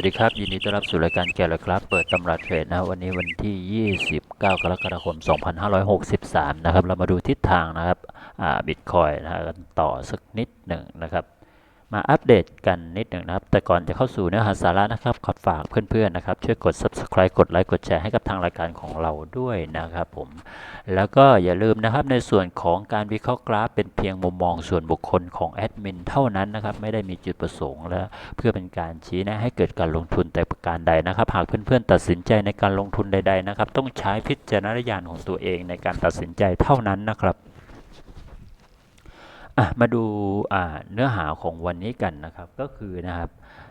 วัสดีครับ ยินดีต้อนรับสู่รายการแกลยครับ เปิดตำราเทรดนะวันนี้วันที่ 29 กรกฎาคม 2563 นะครับ เรามาดูทิศทางนะครับบิตคอยนะฮะกันต่อสักนิดหนึ่งนะครับ มาอัปเดตกันนิดหนึ่งนะครับ แต่ก่อนจะเข้าสู่เนื้อหาสาระนะครับ ขอฝากเพื่อนๆนะครับ ช่วยกด subscribe กดไลค์ กดแชร์ให้กับทางรายการของเราด้วยนะครับผม แล้วก็อย่าลืมนะครับในส่วนของการวิเคราะห์กราฟ เป็นเพียงมุมมองส่วนบุคคลของแอดมินเท่านั้นนะครับ ไม่ได้มีจุดประสงค์และเพื่อเป็นการชี้แนะให้เกิดการลงทุนแต่ประการใดนะครับ หากเพื่อนๆตัดสินใจในการลงทุนใด ๆนะครับ ต้องใช้พิจารณญาณของตัวเองในการตัดสินใจเท่านั้นนะครับ มาดูเนื้อหาของวันนี้กันนะครับก็คือนะครับ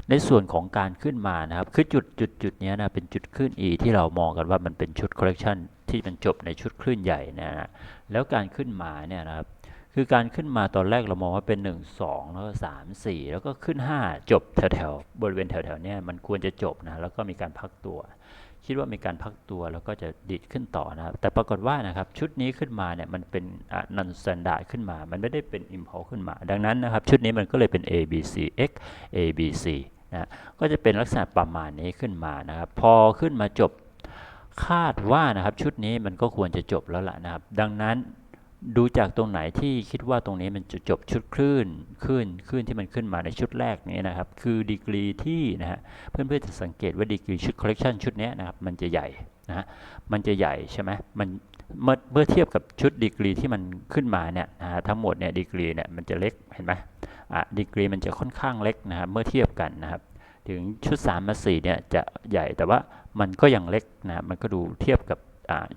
ในส่วนของการขึ้นมานะครับคือจุดจุดจุดเนี้ยนะเป็นจุดขึ้น E ที่เรามองกันว่ามันเป็นชุด correction ที่มันจบในชุดคลื่นใหญ่นะฮะแล้วการขึ้นมาเนี่ยนะครับคือการขึ้นมาตอนแรกเรามองว่าเป็น 1 2 แล้วก็3 4 แล้วก็ขึ้น 5 จบแถวๆบริเวณแถวๆเนี้ยมันควรจะจบนะแล้วก็มีการพักตัว คิดว่ามีการพักตัวแล้วก็จะดิดขึ้นต่อนะครับ แต่ปรากฏว่านะครับชุดนี้ขึ้นมาเนี่ยมันเป็นนันสแตนดาร์ดขึ้นมา มันไม่ได้เป็นอิมพอลขึ้นมา ดังนั้นนะครับชุดนี้มันก็เลยเป็น A B C X A B C นะก็จะเป็นลักษณะประมาณนี้ขึ้นมานะครับพอขึ้นมาจบคาดว่านะครับชุดนี้มันก็ควรจะจบแล้วล่ะนะครับ ดังนั้น ดูจากตรงไหนที่คิดว่าตรงนี้มันจะจบชุดคลื่นคลื่นคลื่นที่มันขึ้นมาในชุดแรกนี้นะครับ คือดีกรีที่นะฮะเพื่อนๆจะสังเกตว่าดีกรีชุด correction ชุดนี้นะครับมันจะใหญ่นะฮะมันจะใหญ่ใช่ไหมมันเมื่อเมื่อเทียบกับชุดดีกรีที่มันขึ้นมาเนี่ยนะฮะทั้งหมดเนี่ยดีกรีเนี่ยมันจะเล็กเห็นไหมอะดีกรีมันจะค่อนข้างเล็กนะครับเมื่อเทียบกันนะครับ ถึงชุด3มา4เนี่ยจะใหญ่แต่ว่ามันก็ยังเล็กนะมันก็ดูเทียบกับ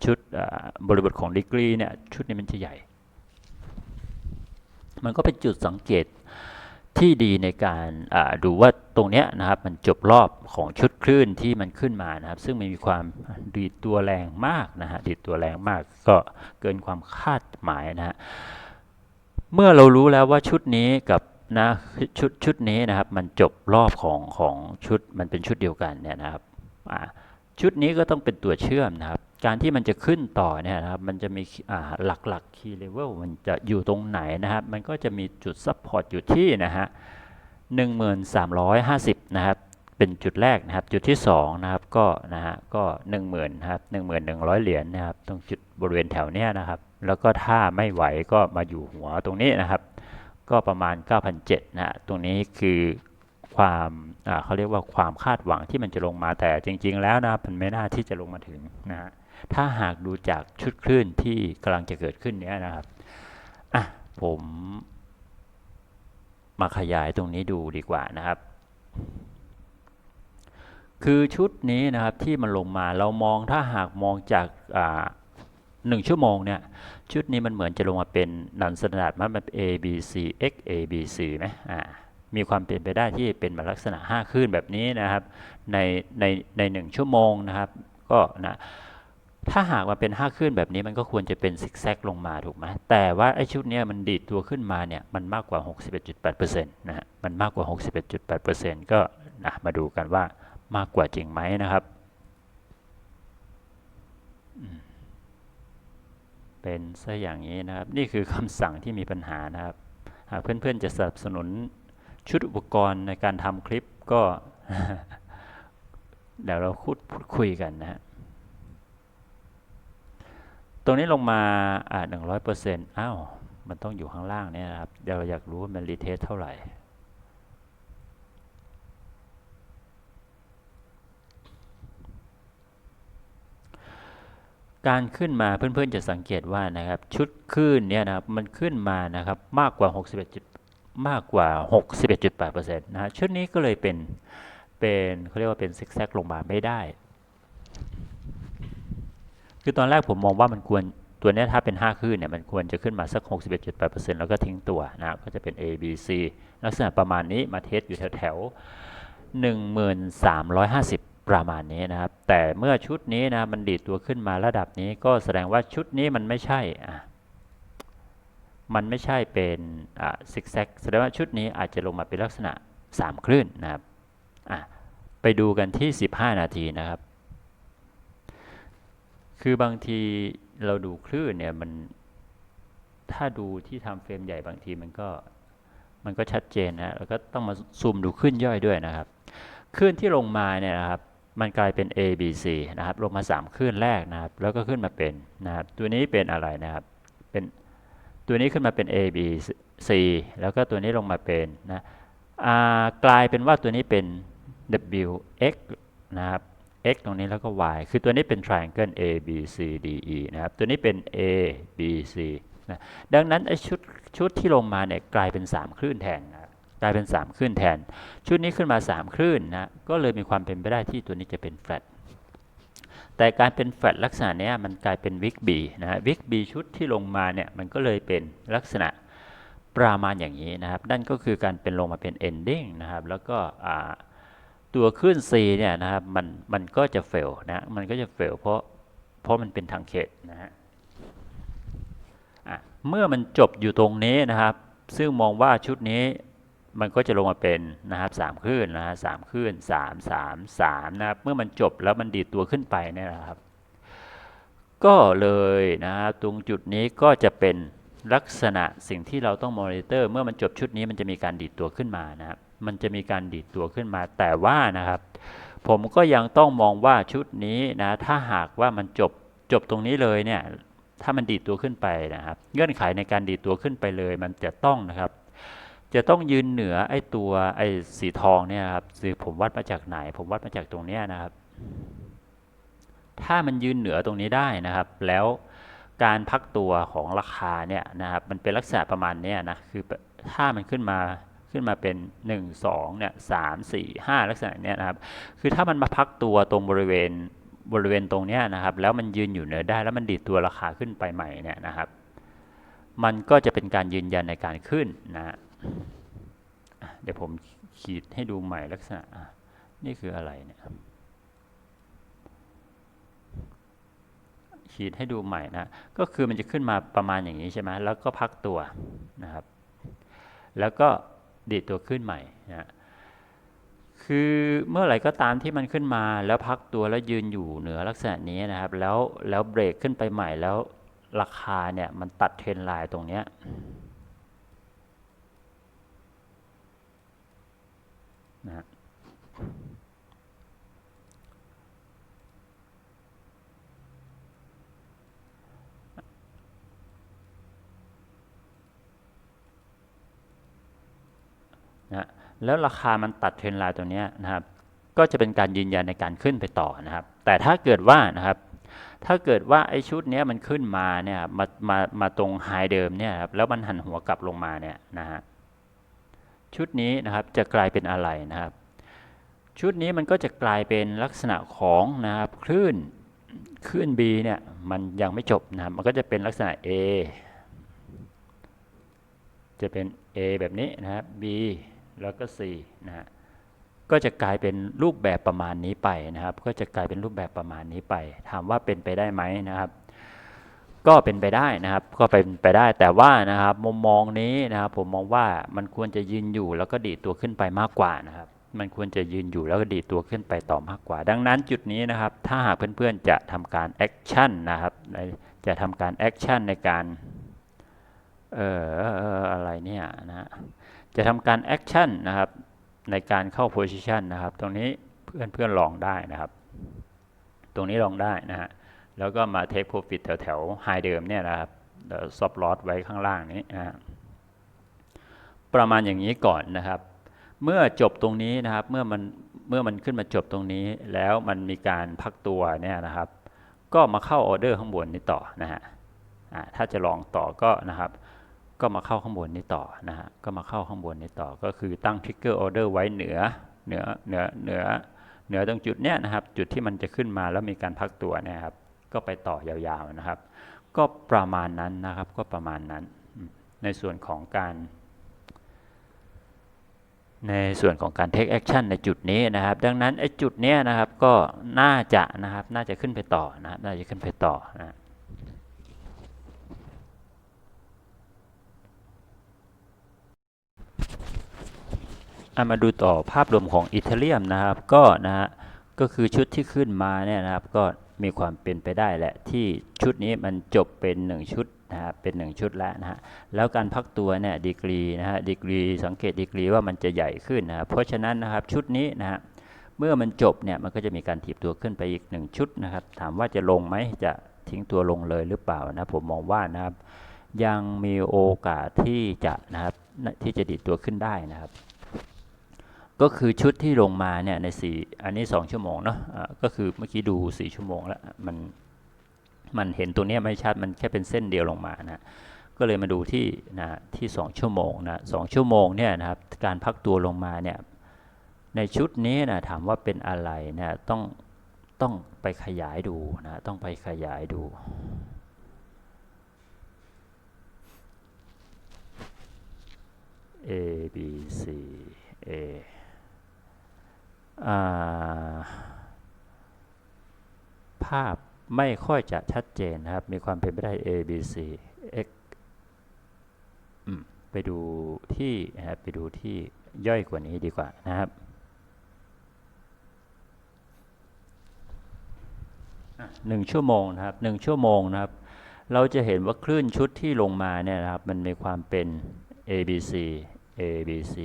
ชุดบริบทของดีกรีเนี่ยชุดนี้มันจะใหญ่ มันก็เป็นจุดสังเกตที่ดีในการดูว่าตรงเนี้ยนะครับมันจบรอบของชุดคลื่นที่มันขึ้นมานะครับ ซึ่งมันมีความดีดตัวแรงมากนะฮะดีดตัวแรงมากก็เกินความคาดหมายนะฮะเมื่อเรารู้แล้วว่าชุดนี้กับนะชุดชุดนี้นะครับมันจบรอบของของชุดมันเป็นชุดเดียวกันเนี่ยนะครับชุดนี้ก็ต้องเป็นตัวเชื่อมนะครับ การที่มันจะขึ้นต่อเนี่ยนะครับมันจะมีหลักๆ key level มันจะอยู่ตรงไหนนะครับ มันก็จะมีจุด support อยู่ที่นะฮะ1350 นะครับ เป็นจุดแรกนะครับ จุดที่ 2 นะครับ ก็นะฮะก็ 10,000นะครับ11,100 เหรียญนะครับ ตรงจุดบริเวณแถวเนี้ยนะครับ แล้วก็ถ้าไม่ไหวก็มาอยู่หัวตรงนี้นะครับ ก็ประมาณ9,007นะฮะตรงนี้คือความเขาเรียกว่าความคาดหวังที่มันจะลงมาแต่จริง ๆ แล้วนะมันไม่น่าที่จะลงมาถึงนะฮะ ถ้าหากดูจากชุดคลื่นที่กำลังจะเกิดขึ้นเนี้ยนะครับอะผมมาขยายตรงนี้ดูดีกว่านะครับ คือชุดนี้นะครับที่มันลงมาเรามองถ้าหากมองจากหนึ่งชั่วโมงเนี่ยชุดนี้มันเหมือนจะลงมาเป็นนันสแตนดาร์ดมันเป็น A B C X A B C ไหมอ่ามีความเป็นไปได้ที่เป็นลักษณะ 5 คลื่นแบบนี้นะครับ ในในในหนึ่งชั่วโมงนะครับ ก็นะ ถ้าหากมาเป็น5คลื่นแบบนี้มันก็ควรจะเป็นซิกแซกลงมาถูกไหมแต่ว่าไอ้ชุดนี้มันดีดตัวขึ้นมาเนี่ยมันมากกว่า 61.8%นะฮะมันมากกว่า 61.8%ก็นะมาดูกันว่ามากกว่าจริงไหมนะครับ เป็นซะอย่างนี้นะครับ นี่คือคำสั่งที่มีปัญหานะครับ หากเพื่อนๆจะสนับสนุนชุดอุปกรณ์ในการทำคลิปก็เดี๋ยวเราพูดคุยกันนะฮะ รงนี้ลงมาอ่าหนึ่งร้อยเปอร์เซ็นต์อ้าว มันต้องอยู่ข้างล่างเนี่ยครับ เดี๋ยวเราอยากรู้ว่ามันรีเทสเท่าไหร่ การขึ้นมาเพื่อนๆจะสังเกตว่านะครับ ชุดขึ้นเนี่ยนะครับ มันขึ้นมานะครับมากกว่า 61มากกว่า 61.8%นะฮะชุดนี้ก็เลยเป็นเป็นเขาเรียกว่าเป็นซิกแซกลงมาไม่ได้ คือตอนแรกผมมองว่ามันควรตัวนี้ถ้าเป็น 5คลื่นเนี่ยมันควรจะขึ้นมาสัก 61.8%แล้วก็ทิ้งตัวนะครับก็จะเป็น A B C ลักษณะประมาณนี้มาเทสอยู่แถวแถว1350 ประมาณนี้นะครับ แต่เมื่อชุดนี้นะมันดีดตัวขึ้นมาระดับนี้ก็แสดงว่าชุดนี้มันไม่ใช่อะมันไม่ใช่เป็นซิกแซกแสดงว่าชุดนี้อาจจะลงมาเป็นลักษณะ 3 คลื่นนะครับอะไปดูกันที่ 15 นาทีนะครับ คือบางทีเราดูคลื่นเนี่ยมันถ้าดูที่ทำเฟรมใหญ่บางทีมันก็มันก็ชัดเจนนะแล้วก็ต้องมาซูมดูขึ้นย่อยด้วยนะครับคลื่นที่ลงมาเนี่ยนะครับมันกลายเป็น A B C นะครับลงมา3คลื่นแรกนะครับแล้วก็ขึ้นมาเป็นนะครับตัวนี้เป็นอะไรนะครับเป็นตัวนี้ขึ้นมาเป็น A B C แล้วก็ตัวนี้ลงมาเป็นนะกลายเป็นว่าตัวนี้เป็น W X นะครับ x ตรงนี้แล้วก็ y คือตัวนี้เป็น triangle a b c d e นะครับ ตัวนี้เป็น a b c นะดังนั้นไอชุดชุดที่ลงมาเนี่ยกลายเป็น 3 คลื่นแทนนะกลายเป็น 3 คลื่นแทน ชุดนี้ขึ้นมา 3 คลื่นนะก็เลยมีความเป็นไปได้ที่ตัวนี้จะเป็น flat แต่การเป็น flat ลักษณะเนี้ยมันกลายเป็น wig b นะฮะ wig b ชุดที่ลงมาเนี่ยมันก็เลยเป็นลักษณะประมาณอย่างนี้นะครับนั่นก็คือการเป็นลงมาเป็น ending นะครับแล้วก็อ่า ตัวคลื่น C เนี่ยนะครับมันมันก็จะเฟลนะมันก็จะเฟลเพราะเพราะมันเป็นทางเขตนะฮะเมื่อมันจบอยู่ตรงนี้นะครับ ซึ่งมองว่าชุดนี้มันก็จะลงมาเป็นนะครับสามคลื่นนะฮะสามคลื่นสามสามสามนะครับเมื่อมันจบแล้วมันดีดตัวขึ้นไปเนี่ยนะครับ ก็เลยนะครับตรงจุดนี้ก็จะเป็นลักษณะสิ่งที่เราต้องมอนิเตอร์ เมื่อมันจบชุดนี้มันจะมีการดีดตัวขึ้นมานะครับ มันจะมีการดีดตัวขึ้นมาแต่ว่านะครับ ผมก็ยังต้องมองว่าชุดนี้นะถ้าหากว่ามันจบจบตรงนี้เลยเนี่ยถ้ามันดีดตัวขึ้นไปนะครับ เงื่อนไขในการดีดตัวขึ้นไปเลย มันจะต้องนะครับ จะต้องยืนเหนือไอ้ตัวไอ้สีทองเนี่ยครับคือผมวัดมาจากไหน ผมวัดมาจากตรงเนี้ยนะครับ ถ้ามันยืนเหนือตรงนี้ได้นะครับ แล้วการพักตัวของราคาเนี่ยนะครับ มันเป็นลักษณะประมาณเนี้ยนะคือถ้ามันขึ้นมา ขึ้นมาเป็น 1 2เนี่ย3 4 5ลักษณะเนี้ยนะครับ คือถ้ามันมาพักตัวตรงบริเวณบริเวณตรงเนี้ยนะครับ แล้วมันยืนอยู่เหนือได้แล้วมันดีดตัวราคาขึ้นไปใหม่เนี่ยนะครับ มันก็จะเป็นการยืนยันในการขึ้นนะเดี๋ยวผมขีดให้ดูใหม่ลักษณะนี่คืออะไรเนี่ยขีดให้ดูใหม่นะ ก็คือมันจะขึ้นมาประมาณอย่างนี้ใช่ไหมแล้วก็พักตัวนะครับ แล้วก็ ดีดตัวขึ้นใหม่นะคือเมื่อไหร่ก็ตามที่มันขึ้นมาแล้วพักตัวแล้วยืนอยู่เหนือลักษณะนี้นะครับ แล้วแล้วเบรกขึ้นไปใหม่แล้วราคาเนี่ยมันตัดเทรนไลน์ตรงเนี้ยนะ แล้วราคามันตัดเทรนไลน์ตัวนี้นะครับ ก็จะเป็นการยืนยันในการขึ้นไปต่อนะครับ แต่ถ้าเกิดว่านะครับ ถ้าเกิดว่าไอ้ชุดนี้มันขึ้นมาเนี่ยมามามาตรงไฮเดิมเนี่ยครับแล้วมันหันหัวกลับลงมาเนี่ยนะฮะชุดนี้นะครับจะกลายเป็นอะไรนะครับ ชุดนี้มันก็จะกลายเป็นลักษณะของนะครับคลื่นคลื่น B เนี่ยมันยังไม่จบนะครับมันก็จะเป็นลักษณะ A จะเป็น A แบบนี้นะครับ B แล้วก็ C นะฮะก็จะกลายเป็นรูปแบบประมาณนี้ไปนะครับ ก็จะกลายเป็นรูปแบบประมาณนี้ไป ถามว่าเป็นไปได้ไหมนะครับ ก็เป็นไปได้นะครับ ก็เป็นไปได้แต่ว่านะครับมุมมองนี้นะครับผมมองว่ามันควรจะยืนอยู่แล้วก็ดีตัวขึ้นไปมากกว่านะครับ มันควรจะยืนอยู่แล้วก็ดีตัวขึ้นไปต่อมากกว่า ดังนั้นจุดนี้นะครับ ถ้าหากเพื่อนๆจะทำการแอคชั่นนะครับจะทำการแอคชั่นในการเอ่ออะไรเนี่ยนะฮะ จะทำการแอคชั่นนะครับในการเข้า position นะครับ ตรงนี้เพื่อนเพื่อนลองได้นะครับ ตรงนี้ลองได้นะฮะแล้วก็มา take profit แถวแถว high เดิมเนี่ยนะครับเดี๋ยว stop loss ไว้ข้างล่างนี้นะประมาณอย่างนี้ก่อนนะครับ เมื่อจบตรงนี้นะครับเมื่อมันเมื่อมันขึ้นมาจบตรงนี้ แล้วมันมีการพักตัวเนี่ยนะครับ ก็มาเข้าออเดอร์ข้างบนนี้ต่อนะฮะถ้าจะลองต่อก็นะครับ ก็มาเข้าข้างบนนี้ต่อนะฮะก็มาเข้าข้างบนนี้ต่อก็คือตั้ง trigger order ไว้เหนือเหนือเหนือเหนือเหนือตรงจุดเนี้ยนะครับ จุดที่มันจะขึ้นมาแล้วมีการพักตัวนี่ยครับ ก็ไปต่อยาวๆนะครับ ก็ประมาณนั้นนะครับก็ประมาณนั้น ในส่วนของการ ในส่วนของการ take action ในจุดนี้นะครับ ดังนั้นไอ้จุดเนี้ยนะครับก็น่าจะนะครับน่าจะขึ้นไปต่อนะน่าจะขึ้นไปต่อนะ อะมาดูต่อภาพรวมของอีเทเรียมนะครับ ก็นะฮะก็คือชุดที่ขึ้นมาเนี่ยนะครับ ก็มีความเป็นไปได้แหละที่ชุดนี้มันจบเป็น 1 ชุดนะครับเป็น 1 ชุดแล้วนะฮะแล้วการพักตัวเนี่ยดีกรีนะฮะดีกรีสังเกตดีกรีว่ามันจะใหญ่ขึ้นนะครับเพราะฉะนั้นนะครับชุดนี้นะฮะเมื่อมันจบเนี่ยมันก็จะมีการถีบตัวขึ้นไปอีกหนึ่งชุดนะครับ ถามว่าจะลงไหมจะทิ้งตัวลงเลยหรือเปล่านะผมมองว่านะครับ ยังมีโอกาสที่จะนะครับที่จะดีดตัวขึ้นได้นะครับ ก็คือชุดที่ลงมาเนี่ยในสี่อันนี้2ชั่วโมงเนาะะก็คือเมื่อกี้ดู4ชั่วโมงแล้วมันมันเห็นตัวเนี้ยไม่ชัดมันแค่เป็นเส้นเดียวลงมานะก็เลยมาดูที่นะที่ 2 ชั่วโมงนะสชั่วโมงเนี่ยนะครับการพักตัวลงมาเนี่ยในชุดนี้นะถามว่าเป็นอะไรนะต้องต้องไปขยายดูนะต้องไปขยายดู A B C A อ่า ภาพไม่ค่อยจะชัดเจนนะครับ มีความเป็นไปได้ A B C X ไปดูที่นะครับไปดูที่ย่อยกว่านี้ดีกว่านะครับหนึ่งชั่วโมงนะครับหนึ่งชั่วโมงนะครับ เราจะเห็นว่าคลื่นชุดที่ลงมาเนี่ยนะครับ มันมีความเป็น A B C A B C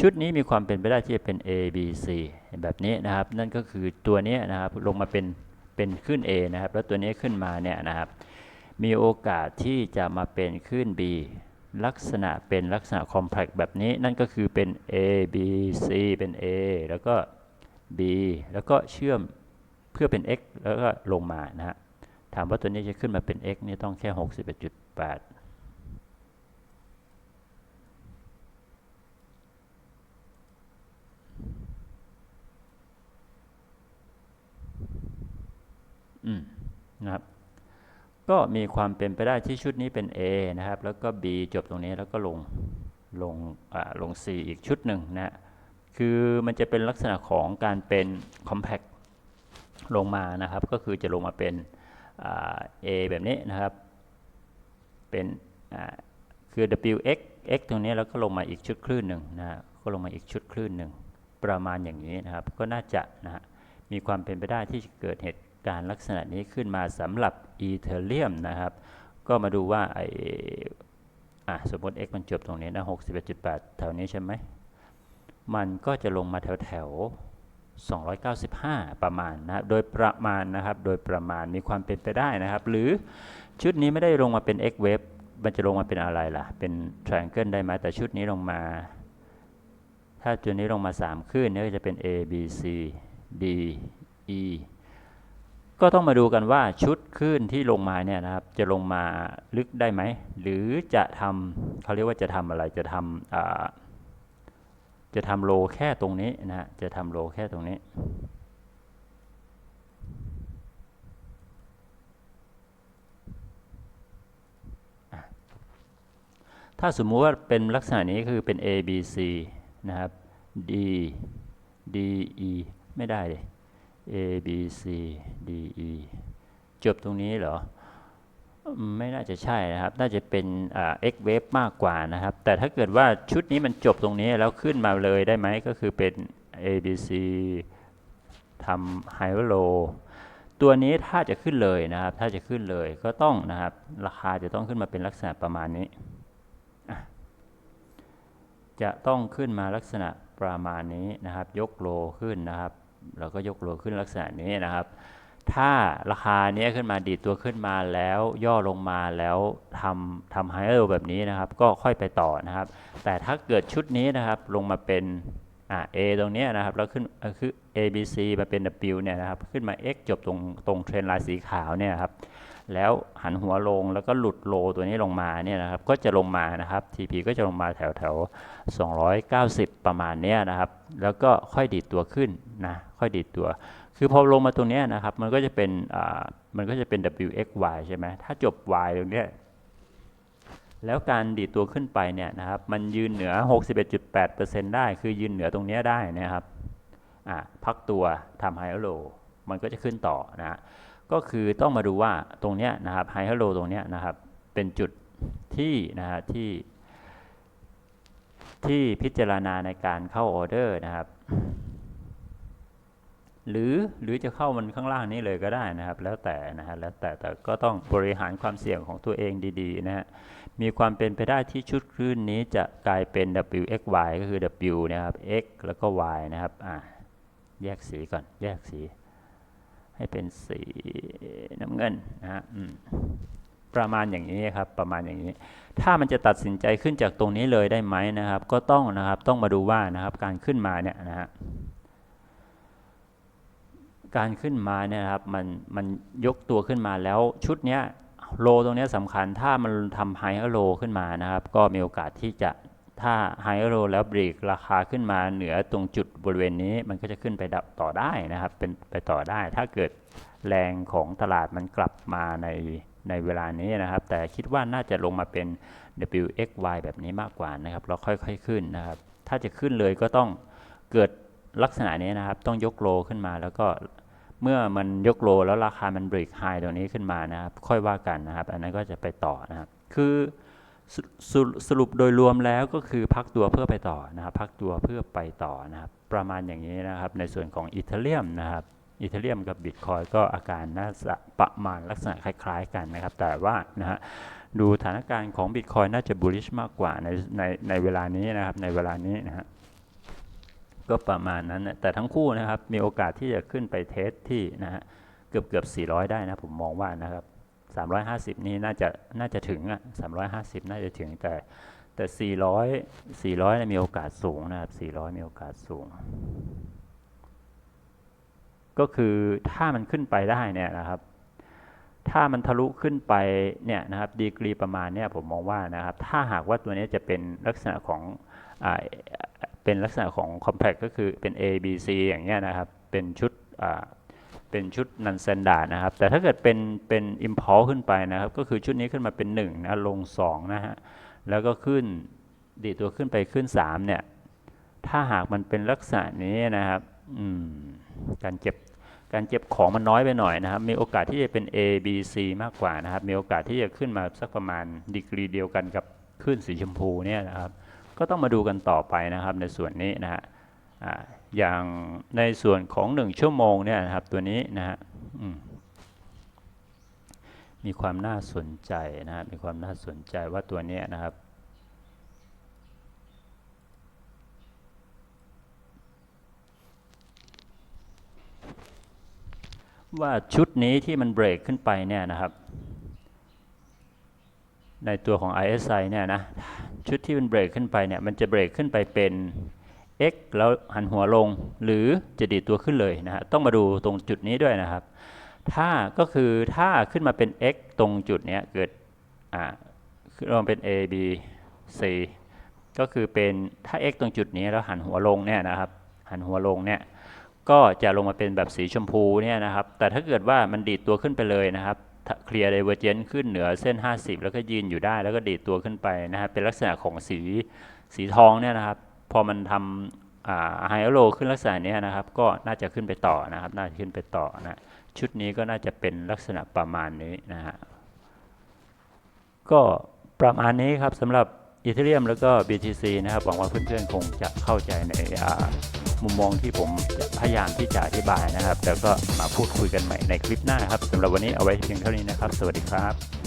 ชุดนี้มีความเป็นไปได้ที่จะเป็น A B C แบบนี้นะครับ นั่นก็คือตัวนี้นะครับลงมาเป็นเป็นขึ้น A นะครับ แล้วตัวนี้ขึ้นมาเนี่ยนะครับ มีโอกาสที่จะมาเป็นขึ้น B ลักษณะเป็นลักษณะคอมเพล็กแบบนี้นั่นก็คือเป็น A B C เป็น A แล้วก็ B แล้วก็เชื่อมเพื่อเป็น X แล้วก็ลงมานะฮะถามว่าตัวนี้จะขึ้นมาเป็น x นี่ต้องแค่ 61.8 นะครับ ก็มีความเป็นไปได้ที่ชุดนี้เป็น A นะครับ แล้วก็ B จบตรงนี้แล้วก็ลงลงลง C อีกชุดหนึ่งนะคือมันจะเป็นลักษณะของการเป็น compact ลงมานะครับ ก็คือจะลงมาเป็น A แบบนี้นะครับ เป็นคือ WX x ตรงนี้แล้วก็ลงมาอีกชุดคลื่นหนึ่งนะก็ลงมาอีกชุดคลื่นหนึ่งประมาณอย่างนี้นะครับ ก็น่าจะนะฮะมีความเป็นไปได้ที่จะเกิดเหตุ การลักษณะนี้ขึ้นมาสำหรับอีเทเรียมนะครับ ก็มาดูว่าไออะสมมติ x มันจบตรงนี้นะ61.8 แถวนี้ใช่ไหม มันก็จะลงมาแถวแถว295 ประมาณนะครับ โดยประมาณนะครับ โดยประมาณมีความเป็นไปได้นะครับ หรือชุดนี้ไม่ได้ลงมาเป็น x wave มันจะลงมาเป็นอะไรล่ะ เป็น triangle ได้ไหมแต่ชุดนี้ลงมา ถ้าจุดนี้ลงมา 3 ขึ้นนี่ก็จะเป็น A B C D E ก็ต้องมาดูกันว่าชุดขึ้นที่ลงมาเนี่ยนะครับ จะลงมาลึกได้ไหม หรือจะทำเขาเรียกว่าจะทำอะไรจะทำจะทำโลแค่ตรงนี้นะจะทำโลแค่ตรงนี้ถ้าสมมุติว่าเป็นลักษณะนี้คือเป็น A B C นะครับ D D E ไม่ได้เลย A B C D E จบตรงนี้เหรอ ไม่น่าจะใช่นะครับ น่าจะเป็น x wave มากกว่านะครับ แต่ถ้าเกิดว่าชุดนี้มันจบตรงนี้แล้วขึ้นมาเลยได้ไหมก็คือเป็น A B C ทำ high low ตัวนี้ถ้าจะขึ้นเลยนะครับ ถ้าจะขึ้นเลยก็ต้องนะครับ ราคาจะต้องขึ้นมาเป็นลักษณะประมาณนี้ จะต้องขึ้นมาลักษณะประมาณนี้นะครับ ยกโลขึ้นนะครับ เราก็ยกโลขึ้นลักษณะนี้นะครับ ถ้าราคาเนี้ยขึ้นมาดีตัวขึ้นมาแล้วย่อลงมาแล้วทำทำไฮเออร์แบบนี้นะครับ ก็ค่อยไปต่อนะครับ แต่ถ้าเกิดชุดนี้นะครับลงมาเป็นอ่า A ตรงนี้นะครับแล้วขึ้นคือ A B C มาเป็น W เนี่ยนะครับ ขึ้นมา X จบตรงตรงเทรนไลน์สีขาวเนี่ยครับ แล้วหันหัวลงแล้วก็หลุดโลตัวนี้ลงมาเนี่ยนะครับ ก็จะลงมานะครับ TP ก็จะลงมาแถวแถว290 ประมาณเนี้ยนะครับ แล้วก็ค่อยดีดตัวขึ้นนะ ค่อยดีดตัว คือพอลงมาตรงนี้นะครับ มันก็จะเป็นอ่ามันก็จะเป็น WXY ใช่ไหมถ้าจบ Y ตรงเนี้ยแล้วการดีดตัวขึ้นไปเนี่ยนะครับ มันยืนเหนือ 61.8%ได้ คือยืนเหนือตรงนี้ได้นะครับ อ่าพักตัวทำไฮโลมันก็จะขึ้นต่อนะ ก็คือต้องมาดูว่าตรงเนี้ยนะครับไฮโลตรงเนี้ยนะครับ เป็นจุดที่นะฮะที่ ที่พิจารณาในการเข้าออเดอร์นะครับ หรือหรือจะเข้ามันข้างล่างนี้เลยก็ได้นะครับ แล้วแต่นะฮะแล้วแต่แต่ก็ต้องบริหารความเสี่ยงของตัวเองดีๆนะฮะมีความเป็นไปได้ที่ชุดคลื่นนี้จะกลายเป็น w x y ก็คือ w นะครับ x แล้วก็ y นะครับอ่าแยกสีก่อนแยกสี ให้เป็นสีน้ำเงินนะฮะประมาณอย่างนี้ครับประมาณอย่างนี้ ถ้ามันจะตัดสินใจขึ้นจากตรงนี้เลยได้ไหมนะครับ ก็ต้องนะครับต้องมาดูว่านะครับการขึ้นมาเนี่ยนะฮะการขึ้นมาเนี่ยครับมันมันยกตัวขึ้นมาแล้วชุดเนี้ยโลตรงเนี้ยสำคัญถ้ามันทำไฮโลขึ้นมานะครับ ก็มีโอกาสที่จะ ถ้าไฮโลแล้วเบรกราคาขึ้นมาเหนือตรงจุดบริเวณนี้มันก็จะขึ้นไปดับต่อได้นะครับ เป็นไปต่อได้ ถ้าเกิดแรงของตลาดมันกลับมาในในเวลานี้นะครับ แต่คิดว่าน่าจะลงมาเป็น WXY แบบนี้มากกว่านะครับแล้วค่อยๆขึ้นนะครับ ถ้าจะขึ้นเลยก็ต้องเกิดลักษณะนี้นะครับ ต้องยกโลขึ้นมาแล้วก็เมื่อมันยกโลแล้วราคามันเบรกไฮตรงนี้ขึ้นมานะครับ ค่อยว่ากันนะครับ อันนั้นก็จะไปต่อนะครับ คือ สสรุสรุปโดยรวมแล้วก็คือพักตัวเพื่อไปต่อนะครับพักตัวเพื่อไปต่อนะครับ ประมาณอย่างนี้นะครับ ในส่วนของอีเทเรียมนะครับอีเทเรียมกับบิตคอยก็อาการน่าจะประมาณลักษณะคล้าย ๆ กันนะครับ แต่ว่านะฮะดูสถานการณ์ของ Bitcoin น่าจะ bullish มากกว่าในในในเวลานี้นะครับ ในเวลานี้นะฮะก็ประมาณนั้นนะแต่ทั้งคู่นะครับ มีโอกาสที่จะขึ้นไปเทสที่นะฮะเกือบเกือบ400 ได้นะผมมองว่านะครับ 350 นี่น่าจะน่าจะถึงอะ350 น่าจะถึงแต่แต่ 400 400เนี่ยมีโอกาสสูงนะครับ 400 มีโอกาสสูง ก็คือถ้ามันขึ้นไปได้เนี่ยนะครับ ถ้ามันทะลุขึ้นไปเนี่ยนะครับดีกรีประมาณเนี่ยผมมองว่านะครับ ถ้าหากว่าตัวนี้จะเป็นลักษณะของอเป็นลักษณะของ complex ก็คือเป็น A B C อย่างเงี้ยนะครับ เป็นชุด เป็นชุด non standard นะครับ แต่ถ้าเกิดเป็นเป็น impulse ขึ้นไปนะครับ ก็คือชุดนี้ขึ้นมาเป็น1นะลง2นะฮะแล้วก็ขึ้นดีตัวขึ้นไปขึ้น3เนี่ยถ้าหากมันเป็นลักษณะนี้นะครับการเก็บการเก็บของมันน้อยไปหน่อยนะครับ มีโอกาสที่จะเป็น A B C มากกว่านะครับ มีโอกาสที่จะขึ้นมาสักประมาณดีกรีเดียวกันกับขึ้นสีชมพูเนี่ยนะครับ ก็ต้องมาดูกันต่อไปนะครับในส่วนนี้นะฮะอย่างในส่วนของ1ชั่วโมงเนี่ยนะครับตัวนี้นะฮะมีความน่าสนใจนะครับมีความน่าสนใจว่าตัวนี้นะครับ ว่าชุดนี้ที่มันเบรกขึ้นไปเนี่ยนะครับ ในตัวของ ISI เนี่ยนะชุดที่มันเบรกขึ้นไปเนี่ยมันจะเบรกขึ้นไปเป็น X แล้วหันหัวลงหรือจะดีดตัวขึ้นเลยนะฮะต้องมาดูตรงจุดนี้ด้วยนะครับ ถ้าก็คือถ้าขึ้นมาเป็น X ตรงจุดเนี้ยเกิดอ่าขึ้นมาเป็น A B C ก็คือเป็นถ้า x ตรงจุดนี้แล้วหันหัวลงเนี่ยนะครับ หันหัวลงเนี่ยก็จะลงมาเป็นแบบสีชมพูเนี่ยนะครับ แต่ถ้าเกิดว่ามันดีดตัวขึ้นไปเลยนะครับเคลียร์ d i เวอร์เจนขึ้นเหนือเส้น 50 แล้วก็ยืนอยู่ได้ แล้วก็ดีดตัวขึ้นไปนะครับเป็นลักษณะของสีสีทองเนี่ยนะครับ พอมันทำไฮโลขึ้นลักษณะนี้นะครับ ก็น่าจะขึ้นไปต่อนะครับ น่าจะขึ้นไปต่อนะชุดนี้ก็น่าจะเป็นลักษณะประมาณนี้นะฮะก็ประมาณนี้ครับสำหรับอีเทเรียมแล้วก็ BTC นะครับหวังว่าเพื่อนๆคงจะเข้าใจในมุมมองที่ผมพยายามที่จะอธิบายนะครับ แล้วก็มาพูดคุยกันใหม่ในคลิปหน้าครับสำหรับวันนี้เอาไว้เพียงเท่านี้นะครับ สวัสดีครับ